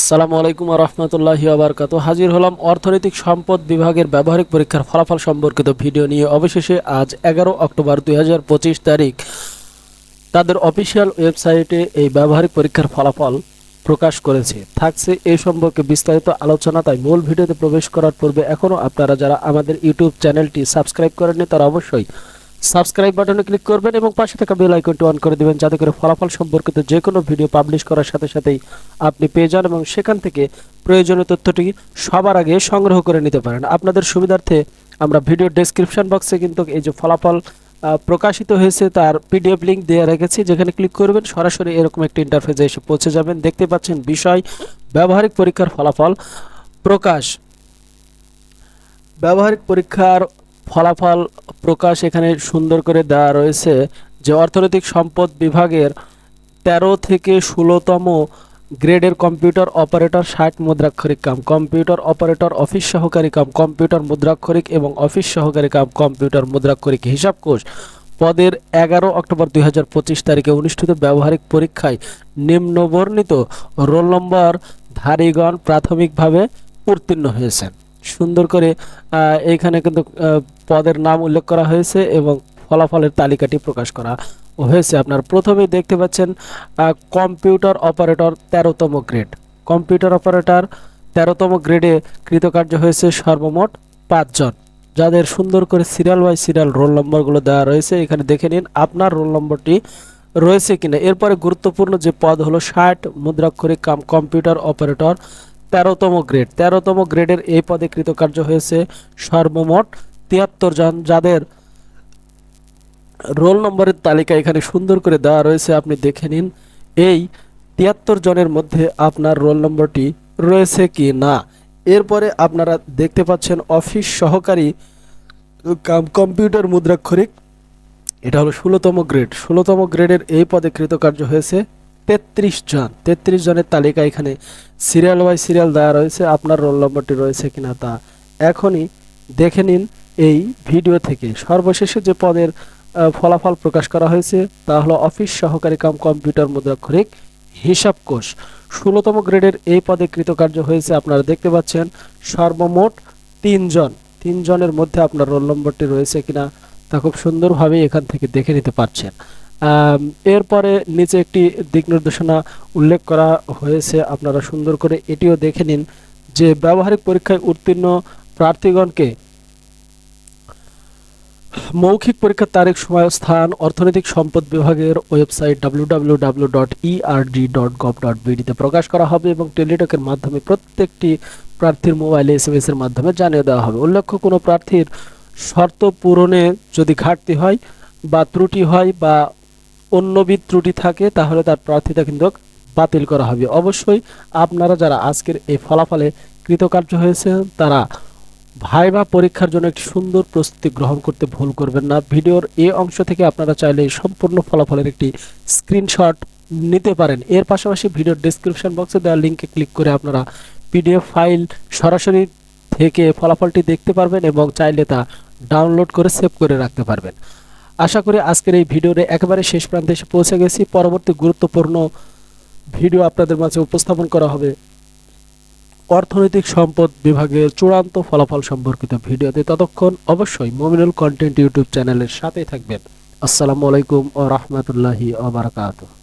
আসসালামু আলাইকুম রহমতুল্লাহি আবরকাত হাজির হলাম অর্থনৈতিক সম্পদ বিভাগের ব্যবহারিক পরীক্ষার ফলাফল সম্পর্কিত ভিডিও নিয়ে। অবশেষে আজ এগারো অক্টোবর দু হাজার পঁচিশ তারিখ। তাদের অফিসিয়াল ওয়েবসাইটে এই ব্যবহারিক পরীক্ষার ফলাফল প্রকাশ করেছে। থাকছে এই সম্পর্কে বিস্তারিত আলোচনা, তাই মূল ভিডিওতে প্রবেশ করার পূর্বে এখনও আপনারা যারা আমাদের ইউটিউব চ্যানেলটি সাবস্ক্রাইব করেননি, তারা অবশ্যই সাবস্ক্রাইব বাটনে ক্লিক করবেন এবং পাশে থাকা বেল আইকনটি অন করে দিবেন যাতে করে ফলাফল সম্পর্কিত যে কোনো ভিডিও পাবলিশ করার সাথে সাথেই আপনি পেয়ে যান এবং সেখান থেকে প্রয়োজনীয় তথ্যটি সবার আগে সংগ্রহ করে নিতে পারেন। আপনাদের সুবিধার্থে আমরা ভিডিও ডেসক্রিপশন বক্সে কিন্তু এই যে ফলাফল প্রকাশিত হয়েছে তার পিডিএফ লিঙ্ক দেওয়া রেখেছি, যেখানে ক্লিক করবেন, সরাসরি এরকম একটি ইন্টারফেসে এসে পৌঁছে যাবেন। দেখতে পাচ্ছেন বিষয়, ব্যবহারিক পরীক্ষার ফলাফল প্রকাশ। ব্যবহারিক পরীক্ষার ফলাফল প্রকাশ এখানে সুন্দর করে দেওয়া রয়েছে যে অর্থনৈতিক সম্পদ বিভাগের তেরো থেকে ষোলোতম গ্রেডের কম্পিউটার অপারেটর ষাট মুদ্রাক্ষরিক কাম, কম্পিউটার অপারেটর অফিস সহকারী কাম, কম্পিউটার মুদ্রাক্ষরিক এবং অফিস সহকারী কাম, কম্পিউটার মুদ্রাক্ষরিক হিসাব কোষ পদের এগারো অক্টোবর দুই হাজার পঁচিশ তারিখে অনুষ্ঠিত ব্যবহারিক পরীক্ষায় নিম্নবর্ণিত রোল নম্বর ধারীগণ প্রাথমিকভাবে উত্তীর্ণ হয়েছেন। সুন্দর করে এইখানে কিন্তু পদের নাম উল্লেখ করা হয়েছে এবং ফলাফলের তালিকাটি প্রকাশ করা হয়েছে। আপনার প্রথমেই দেখতে পাচ্ছেন কম্পিউটার অপারেটর তেরোতম গ্রেড। কম্পিউটার অপারেটর তেরোতম গ্রেডে কৃতকার্য হয়েছে সর্বমোট পাঁচজন, যাদের সুন্দর করে সিরিয়াল বাই সিরিয়াল রোল নম্বরগুলো দেওয়া রয়েছে। এখানে দেখে নিন, আপনার রোল নম্বরটি রয়েছে কিনা। এরপরে গুরুত্বপূর্ণ যে পদ হলো ষাট, মুদ্রাক্ষরিক কাম, কম্পিউটার অপারেটর তেরোতম গ্রেড। তেরোতম গ্রেডের এই পদে কৃতকার্য হয়েছে সর্বমোট তিয়াত্তর জন, যাদের রোল নম্বরের তালিকা এখানে সুন্দর করে দেওয়া রয়েছে। আপনি দেখে নিন, এই তিয়াত্তর জনের মধ্যে আপনার রোল নম্বরটি রয়েছে কি না? এরপরে আপনারা দেখতে পাচ্ছেন অফিস সহকারী কাম, কম্পিউটার মুদ্রাক্ষরিক। এটা হলো ষোলোতম গ্রেড। ষোলোতম গ্রেডের এই পদে কৃতকার্য হয়েছে তেত্রিশ জন, তেত্রিশ জনের তালিকা এখানে সিরিয়াল বাই সিরিয়াল দেওয়া রয়েছে, আপনার রোল নম্বরটি রয়েছে কিনা তা এখনই দেখে নিন এই ভিডিও থেকে। সর্বশেষে যে পদের ফলাফল প্রকাশ করা হয়েছে, তা হলো অফিস সহকারী কাম কম্পিউটার মুদ্রাক্ষরিক হিসাব কোষ। ষোলোতম গ্রেডের এই পদে কৃতকার্য হয়েছে আপনারা দেখতে পাচ্ছেন, সর্বমোট তিনজন তিনজনের মধ্যে আপনার রোল নম্বরটি রয়েছে কিনা তা খুব সুন্দরভাবে এখান থেকে দেখে নিতে পারছেন। এরপরে নিচে একটি দিক নির্দেশনা উল্লেখ করা হয়েছে, আপনারা সুন্দর করে এটিও দেখে নিন যে ব্যবহারিক পরীক্ষায় উত্তীর্ণ প্রার্থীগণকে মৌখিক পরীক্ষার তারিখ, সময়, স্থান, অর্থনৈতিক সম্পদ বিভাগের ওয়েবসাইট তে প্রকাশ করা হবে এবং টেলিটকের মাধ্যমে প্রত্যেকটি প্রার্থীর মোবাইলে এসএমএস এর মাধ্যমে জানিয়ে দেওয়া হবে। উল্লেখ্য, কোনো প্রার্থীর শর্ত পূরণে যদি ঘাটতি হয় বা ত্রুটি হয় বা অন্যবিধ ত্রুটি থাকে, তাহলে তার প্রার্থীতা কিন্তু বাতিল করা হবে। অবশ্যই আপনারা যারা আজকের এই ফলাফলে কৃতকার্য হয়েছে তারা ভাইবা পরীক্ষার জন্য একটি সুন্দর প্রস্তুতি গ্রহণ করতে ভুল করবেন না। ভিডিওর এ অংশ থেকে আপনারা চাইলে সম্পূর্ণ ফলাফলের একটি স্ক্রিনশট নিতে পারেন। এর পাশাপাশি ভিডিওর ডেসক্রিপশন বক্সে দেওয়া লিঙ্কে ক্লিক করে আপনারা পিডিএফ ফাইল সরাসরি থেকে ফলাফলটি দেখতে পারবেন এবং চাইলে তা ডাউনলোড করে সেভ করে রাখতে পারবেন। আশা করি আজকের এই ভিডিওরে একেবারে শেষ প্রান্তে এসে পৌঁছে গেছি। পরবর্তী গুরুত্বপূর্ণ ভিডিও আপনাদের মাঝে উপস্থাপন করা হবে। অর্থনৈতিক সম্পদ বিভাগের চূড়ান্ত ফলাফল সম্পর্কিত ভিডিওতে ততক্ষণ অবশ্যই মমিনুল কন্টেন্ট ইউটিউব চ্যানেলের সাথেই থাকবেন। আসসালামু আলাইকুম ও রহমতুল্লাহি